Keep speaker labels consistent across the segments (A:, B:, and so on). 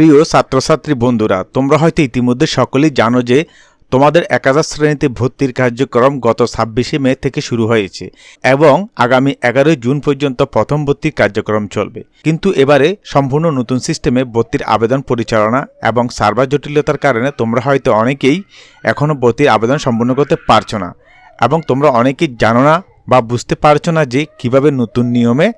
A: প্রিয় ছাত্রছাত্রী বন্ধুরা, তোমরা হয়তো ইতিমধ্যে সকলেই জানো যে তোমাদের একাদশ শ্রেণীতে ভর্তির কার্যক্রম গত ছাব্বিশে মে থেকে শুরু হয়েছে এবং আগামী এগারোই জুন পর্যন্ত প্রথম ভর্তির কার্যক্রম চলবে। কিন্তু এবারে সম্পূর্ণ নতুন সিস্টেমে ভর্তির আবেদন পরিচালনা এবং সার্ভার জটিলতার কারণে তোমরা হয়তো অনেকেই এখনও ভর্তির আবেদন সম্পূর্ণ করতে পারছ না এবং তোমরা অনেকেই জানো না বা বুঝতে পারছ না যে কীভাবে নতুন নিয়মে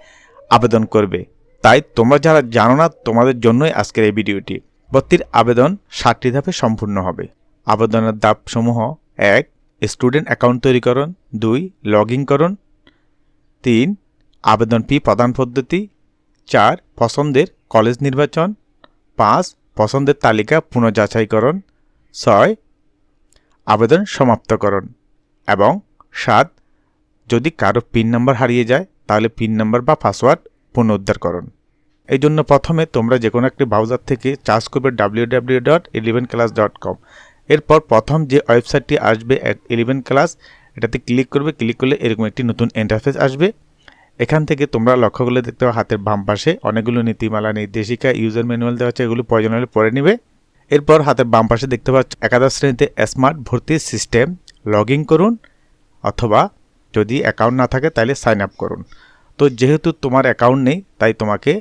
A: আবেদন করবে। তাই তোমরা যারা জানো না, তোমাদের জন্যই আজকের এই ভিডিওটি। ভর্তির আবেদন ষাটটি ধাপে সম্পূর্ণ হবে। আবেদনের ধাপসমূহ এক স্টুডেন্ট অ্যাকাউন্ট তৈরিকরণ। দুই লগ ইন করুন। তিন, আবেদন ফি প্রদান পদ্ধতি। চার, পছন্দের কলেজ নির্বাচন। পাঁচ, পছন্দের তালিকা পুনঃযাচাইকরণ ছয়, আবেদন সমাপ্তকরণ। এবং সাত, যদি কারও পিন নাম্বার হারিয়ে যায়, তাহলে পিন নাম্বার বা পাসওয়ার্ড পুনরুদ্ধারকরণ। এই জন্য প্রথমে তোমরা যে কোনো একটি ব্রাউজার থেকে চার্জ করবে W W dot eleven class dot com এরপর প্রথম যে ওয়েবসাইটটি আসবে ইলেভেন ক্লাস এটাতে ক্লিক করবে ক্লিক করলে এরকম একটি নতুন ইন্টারফেস আসবে। এখান থেকে তোমরা লক্ষ্য করলে দেখতে পাবে হাতের বাম পাশে। অনেকগুলো নীতিমালা, নির্দেশিকা ইউজার ম্যানুয়াল দেওয়া আছে, এগুলো প্রয়োজন হলে পড়ে নেবে। এরপর হাতের বাম পাশে দেখতে পাচ্ছ একাদশ শ্রেণীতে স্মার্ট ভর্তির সিস্টেম লগ করুন, অথবা যদি অ্যাকাউন্ট না থাকে তাহলে সাইন আপ করুন। তো যেহেতু তোমার অ্যাকাউন্ট নেই, তাই তোমাকে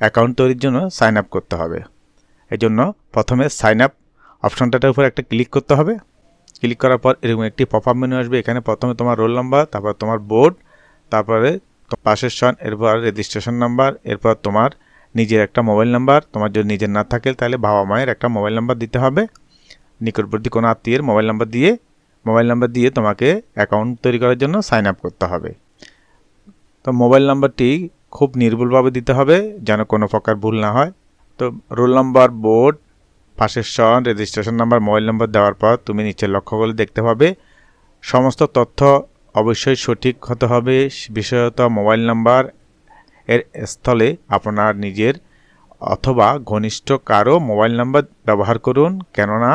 A: অ্যাকাউন্ট তৈরির জন্য সাইন আপ করতে হবে। এই জন্য প্রথমে সাইন আপ অপশনটার উপর একটা ক্লিক করতে হবে। ক্লিক করার পর এরকম একটি পপ আপ মেনু আসবে। এখানে প্রথমে তোমার রোল নাম্বার, তারপর তোমার বোর্ড, তারপরে পাশের সন, এরপর রেজিস্ট্রেশন নাম্বার, এরপর তোমার নিজের একটা মোবাইল নাম্বার। তোমার যদি নিজের না থাকে তাহলে বাবা মায়ের একটা মোবাইল নাম্বার দিতে হবে। নিকটবর্তী কোনো আত্মীয়ের মোবাইল নাম্বার দিয়ে, মোবাইল নাম্বার দিয়ে তোমাকে অ্যাকাউন্ট তৈরি করার জন্য সাইন আপ করতে হবে। তো মোবাইল নাম্বারটি খুব নির্ভুলভাবে দিতে হবে যেন কোনো প্রকার ভুল না হয়। তো রোল নাম্বার বোর্ড, পাশের সন, রেজিস্ট্রেশন নাম্বার, মোবাইল নম্বর দেওয়ার পর তুমি নিচে লক্ষ্য করলে দেখতে পাবে। সমস্ত তথ্য অবশ্যই সঠিক হতে হবে, বিশেষত মোবাইল নাম্বার এর স্থলে আপনার নিজের অথবা ঘনিষ্ঠ কারও মোবাইল নাম্বার ব্যবহার করুন। কেননা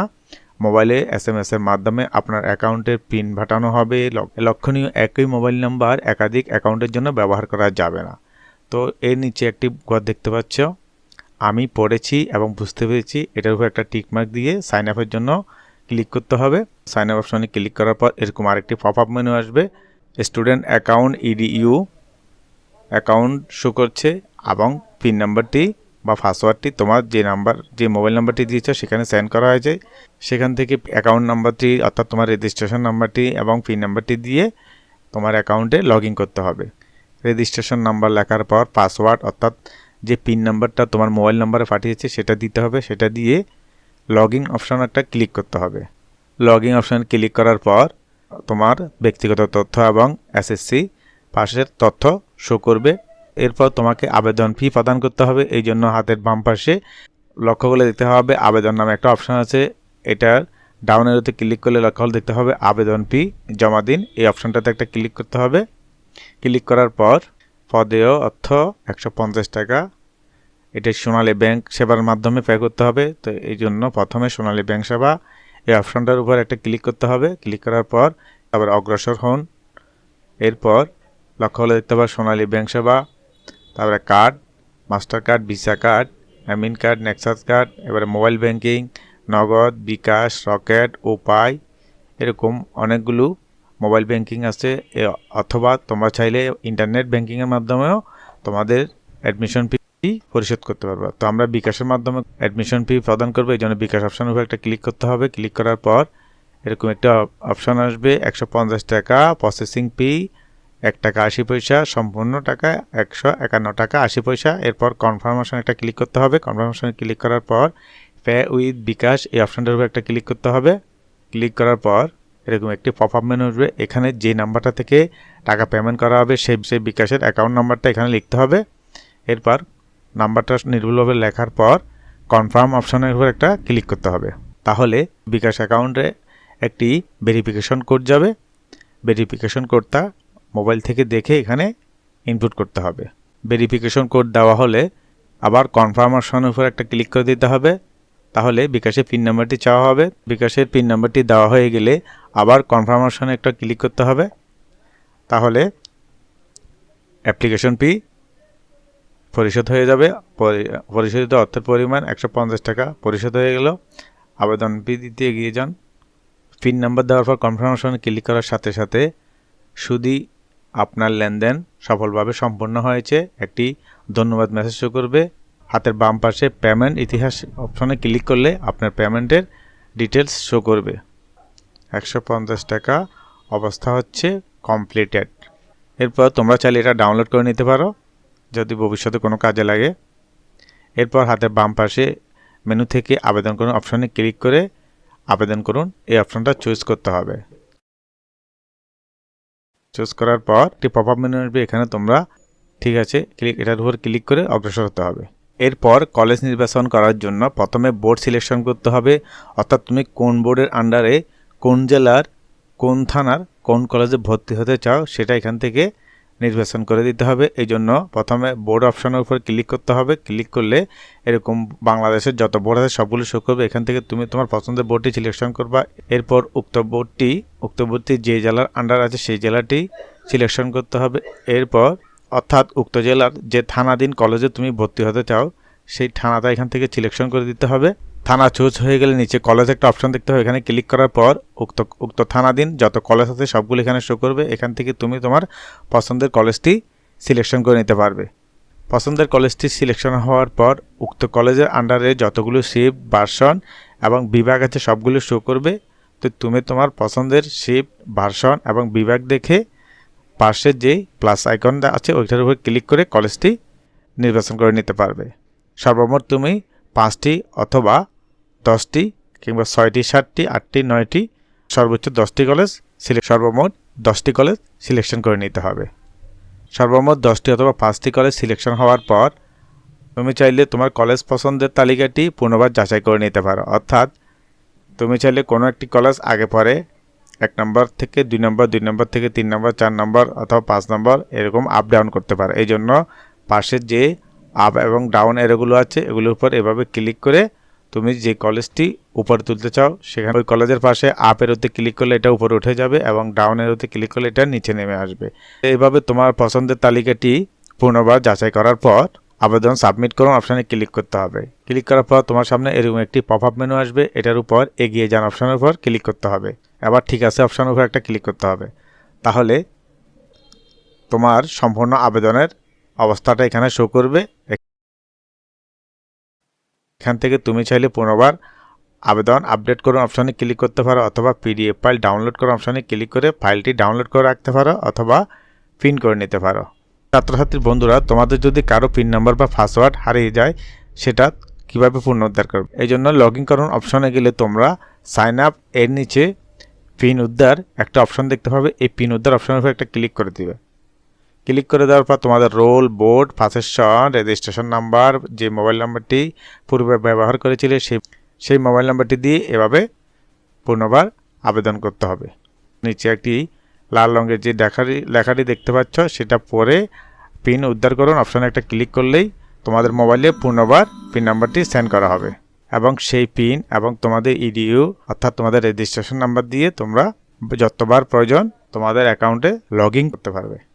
A: মোবাইলে এস এম এসের মাধ্যমে আপনার অ্যাকাউন্টের পিন ভাটানো হবে। লক্ষণীয় একই মোবাইল নাম্বার একাধিক অ্যাকাউন্টের জন্য ব্যবহার করা যাবে না। তো এর নিচে একটি ঘর দেখতে পাচ্ছ। আমি পড়েছি এবং বুঝতে পেরেছি এটার উপর একটা টিকমার্ক দিয়ে সাইন আপের জন্য ক্লিক করতে হবে। সাইন আপ অপশনে ক্লিক করার পর এরকম আরেকটি পপ আপ মেনু আসবে। Student account EDU account show করছে এবং পিন নাম্বারটি বা পাসওয়ার্ডটি তোমার যে নাম্বার যে মোবাইল নাম্বারটি দিয়েছ সেখানে সেন্ড করা হয়েছে। সেখান থেকে অ্যাকাউন্ট নাম্বারটি অর্থাৎ তোমার রেজিস্ট্রেশন নাম্বারটি এবং পিন নাম্বারটি দিয়ে তোমার অ্যাকাউন্টে লগ করতে হবে। রেজিস্ট্রেশন নাম্বার লেখার পর পাসওয়ার্ড, অর্থাৎ যে পিন নাম্বারটা তোমার মোবাইল নাম্বারে পাঠিয়েছে সেটা দিতে হবে। সেটা দিয়ে লগ ইন অপশান একটা ক্লিক করতে হবে। লগ ইন অপশান ক্লিক করার পর তোমার ব্যক্তিগত তথ্য এবং এসএসসি পাশের তথ্য শো করবে। এরপর তোমাকে আবেদন ফি প্রদান করতে হবে। এই জন্য হাতের বাম পাশে লক্ষ্য করলে দেখতে হবে, আবেদন নামে একটা অপশান আছে। এটার ডাউনের ক্লিক করলে লক্ষ্য দেখতে হবে, আবেদন ফি জমা দিন। এই অপশানটাতে একটা ক্লিক করতে হবে। ক্লিক করার পর পদেয় অর্থ একশো পঞ্চাশ টাকা। এটা সোনালী ব্যাংক সেবার মাধ্যমে পে করতে হবে, তো এই জন্য প্রথমে সোনালী ব্যাংক সেবা। এই অপশনটার উপর একটা ক্লিক করতে হবে। ক্লিক করার পর আবার অগ্রসর হন। এরপর লক্ষ্য হলে দেখতে পাবে সোনালী ব্যাংক সেবা। তারপরে card master card visa card amine card Nexus card এবারে mobile banking Nagad, bKash, Rocket, উপায়, এরকম অনেকগুলো মোবাইল ব্যাংকিং আছে অথবা তোমরা চাইলে ইন্টারনেট ব্যাংকিংয়ের মাধ্যমেও তোমাদের অ্যাডমিশন ফি পরিশোধ করতে পারবে। তো আমরা বিকাশের মাধ্যমে অ্যাডমিশন ফি প্রদান করব, এই জন্য বিকাশ অপশানের উপর একটা ক্লিক করতে হবে। ক্লিক করার পর এরকম একটা অপশান আসবে, একশো পঞ্চাশ টাকা প্রসেসিং ফি এক টাকা আশি পয়সা, সম্পূর্ণ টাকা একশো একান্ন টাকা আশি পয়সা। এরপর কনফার্মেশন একটা ক্লিক করতে হবে। কনফার্মেশনে ক্লিক করার পর পে উইথ বিকাশ, এই অপশানটার উপর একটা ক্লিক করতে হবে। ক্লিক করার পর এরকম একটি পপ আপ মেনু আসবে এখানে যে নাম্বারটা থেকে টাকা পেমেন্ট করা হবে, সেই সেই বিকাশের অ্যাকাউন্ট নাম্বারটা এখানে লিখতে হবে। এরপর নাম্বারটা নির্ভুলভাবে লেখার পর কনফার্ম অপশনের উপর একটা ক্লিক করতে হবে। তাহলে বিকাশ অ্যাকাউন্টে একটি ভেরিফিকেশন কোড যাবে। ভেরিফিকেশন কোডটা মোবাইল থেকে দেখে এখানে ইনপুট করতে হবে। ভেরিফিকেশন কোড দেওয়া হলে আবার কনফার্ম অপশনের উপর একটা ক্লিক করে দিতে হবে। তাহলে বিকাশের পিন নাম্বারটি চাওয়া হবে। বিকাশের পিন নাম্বারটি দেওয়া হয়ে গেলে আবার কনফার্মেশনে একটা ক্লিক করতে হবে। তাহলে অ্যাপ্লিকেশন ফি পরিশোধ হয়ে যাবে। পরিশোধিত অর্থের পরিমাণ একশো পঞ্চাশ টাকা পরিশোধ হয়ে গেল। আবেদন ফি দিতে এগিয়ে যান। পিন নাম্বার দেওয়ার পর কনফার্মেশনে ক্লিক করার সাথে সাথে শুধু আপনার লেনদেন সফলভাবে সম্পন্ন হয়েছে। একটি ধন্যবাদ মেসেজ করবে। হাতের বাম পাশে পেমেন্ট ইতিহাস অপশনে ক্লিক করলে আপনার পেমেন্টের ডিটেলস শো করবে। একশো পঞ্চাশ টাকা অবস্থা হচ্ছে কমপ্লিটেড এরপর তোমরা চাইলে এটা ডাউনলোড করে নিতে পারো, যদি ভবিষ্যতে কোনো কাজে লাগে। এরপর হাতের বাম পাশে মেনু থেকে আবেদন করুন অপশনে ক্লিক করে আবেদন করুন, এই অপশনটা চুজ করতে হবে। চুজ করার পর একটি পপ আপ মেনু আসবে, এখানে তোমরা ঠিক আছে ক্লিক এটার উপর ক্লিক করে অগ্রসর হতে হবে। এরপর কলেজ নির্বাচন করার জন্য প্রথমে বোর্ড সিলেকশন করতে হবে। অর্থাৎ তুমি কোন বোর্ডের আন্ডারে কোন জেলার, কোন থানার, কোন কলেজে ভর্তি হতে চাও সেটা এখান থেকে নির্বাচন করে দিতে হবে। এই জন্য প্রথমে বোর্ড অপশানের উপর ক্লিক করতে হবে। ক্লিক করলে এরকম বাংলাদেশের যত বোর্ড আছে সবগুলো শো করবে। এখান থেকে তুমি তোমার পছন্দের বোর্ডটি সিলেকশন করবা। এরপর উক্ত বোর্ডটি উক্ত বোর্ডটি যে জেলার আন্ডার আছে সেই জেলাটি সিলেকশন করতে হবে। এরপর অর্থাৎ উক্ত জেলার যে থানাধীন কলেজে তুমি ভর্তি হতে চাও, সেই থানাটা এখান থেকে সিলেকশন করে দিতে হবে। থানা চুজ হয়ে গেলে নিচে কলেজ একটা অপশন দেখতে হবে। এখানে ক্লিক করার পর উক্ত উক্ত থানাধীন যত কলেজ আছে সবগুলো এখানে শো করবে। এখান থেকে তুমি তোমার পছন্দের কলেজটি সিলেকশন করে নিতে পারবে। পছন্দের কলেজটি সিলেকশন হওয়ার পর উক্ত কলেজের আন্ডারে যতগুলো শিপ ভার্সন এবং বিভাগ আছে সবগুলো শো করবে। তো তুমি তোমার পছন্দের শিপ ভার্সন এবং বিভাগ দেখে পাশের যেই প্লাস আইকন আছে, ওইটার উপর ক্লিক করে কলেজটি নির্বাচন করে নিতে পারবে। সর্বমোট তুমি পাঁচটি অথবা দশটি কিংবা ছয়টি, সাতটি, আটটি, নয়টি, সর্বোচ্চ দশটি কলেজ সিলেক্ট সর্বমোট দশটি কলেজ সিলেকশন করে নিতে হবে। সর্বমোট দশটি অথবা পাঁচটি কলেজ সিলেকশন হওয়ার পর তুমি চাইলে তোমার কলেজ পছন্দের তালিকাটি পুনর্বার যাচাই করে নিতে পারো। অর্থাৎ তুমি চাইলে কোনো একটি কলেজ আগে পরে এক নম্বর থেকে দুই নম্বর দুই নম্বর থেকে তিন নম্বর, চার নম্বর অথবা পাঁচ নম্বর এরকম আপ ডাউন করতে পারো। এই জন্য পাশের যে আপ এবং ডাউন এরোগুলো আছে, এগুলোর উপর এভাবে ক্লিক করে তুমি যে কলেজটি উপরে তুলতে চাও, সেখানে ওই কলেজের পাশে আপ এরোতে ক্লিক করলে এটা উপরে উঠে যাবে এবং ডাউন এরোতে ক্লিক করলে এটা নিচে নেমে আসবে। এইভাবে তোমার পছন্দের তালিকাটি পুনর্বার যাচাই করার পর আবেদন সাবমিট করুন অপশানে ক্লিক করতে হবে। ক্লিক করার পর তোমার সামনে এরকম একটি পপ আপ মেনু আসবে, এটার উপর এগিয়ে যান অপশানের উপর ক্লিক করতে হবে। আবার ঠিক আছে অপশানের উপর একটা ক্লিক করতে হবে। তাহলে তোমার সম্পূর্ণ আবেদনের অবস্থাটা এখানে শো করবে। এখান থেকে তুমি চাইলে পুনর্বার আবেদন আপডেট করুন অপশানে ক্লিক করতে পারো, অথবা পিডিএফ ফাইল ডাউনলোড করুন অপশানে ক্লিক করে ফাইলটি ডাউনলোড করে রাখতে পারো, অথবা প্রিন্ট করে নিতে পারো। ছাত্রছাত্রীর বন্ধুরা, তোমাদের যদি কারও পিন নাম্বার বা পাসওয়ার্ড হারিয়ে যায়, সেটা কীভাবে পুনরুদ্ধার করবে? এই জন্য লগ ইন করুন অপশনে গেলে তোমরা সাইন আপ এর নিচে পিন উদ্ধার একটা অপশন দেখতে পাবে। এই পিন উদ্ধার অপশনের উপর একটা ক্লিক করে দিবে। ক্লিক করে দেওয়ার পর তোমাদের রোল বোর্ড সন রেজিস্ট্রেশন নাম্বার যে মোবাইল নাম্বারটি পূর্বে ব্যবহার করেছিলে, সেই সেই মোবাইল নাম্বারটি দিয়ে এভাবে পুনর্বার আবেদন করতে হবে। নিচে একটি লাল রঙের যে লেখাটি লেখাটি দেখতে পাচ্ছ, সেটা পরে পিন উদ্ধার করুন। অপশানে একটা ক্লিক করলেই তোমাদের মোবাইলে পুনর্বার পিন নাম্বারটি সেন্ড করা হবে। এবং সেই পিন এবং তোমাদের ইডিউ অর্থাৎ তোমাদের রেজিস্ট্রেশন নাম্বার দিয়ে তোমরা যতবার প্রয়োজন তোমাদের অ্যাকাউন্টে লগ করতে পারবে।